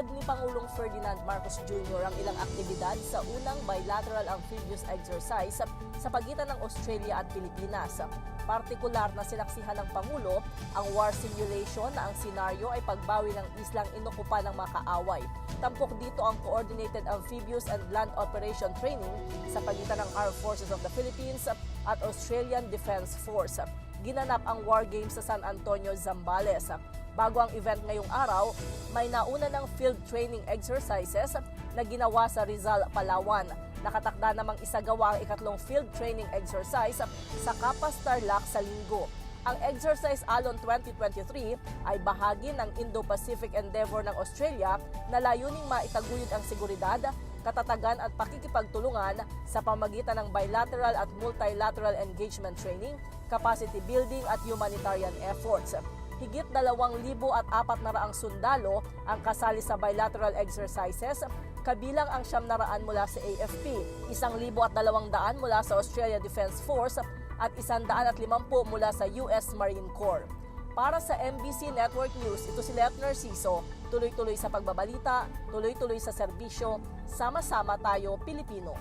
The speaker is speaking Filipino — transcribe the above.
Itinuod ni Pangulong Ferdinand Marcos Jr. ang ilang aktibidad sa unang bilateral amphibious exercise sa pagitan ng Australia at Pilipinas. Partikular na sinaksihan ng Pangulo ang war simulation na ang senaryo ay pagbawi ng islang inukupa ng mga kaaway. Tampok dito ang coordinated amphibious and land operation training sa pagitan ng Armed Forces of the Philippines at Australian Defense Force. Ginanap ang war games sa San Antonio, Zambales. Bago ang event ngayong araw, may nauna ng field training exercises na ginawa sa Rizal, Palawan. Nakatakda namang isagawa ang ikatlong field training exercise sa Kapas Tarlac sa linggo. Ang Exercise Alon 2023 ay bahagi ng Indo-Pacific Endeavor ng Australia na layuning maitaguyod ang seguridad, katatagan at pakikipagtulungan sa pamagitan ng bilateral at multilateral engagement training, capacity building at humanitarian efforts. Higit 2,400 sundalo ang kasali sa bilateral exercises, kabilang ang siyam na raan mula sa AFP, 1,200 mula sa Australia Defense Force at 150 mula sa US Marine Corps. Para sa MBC Network News, ito si Letner Siso, tuloy-tuloy sa pagbabalita, tuloy-tuloy sa serbisyo, sama-sama tayo Pilipino.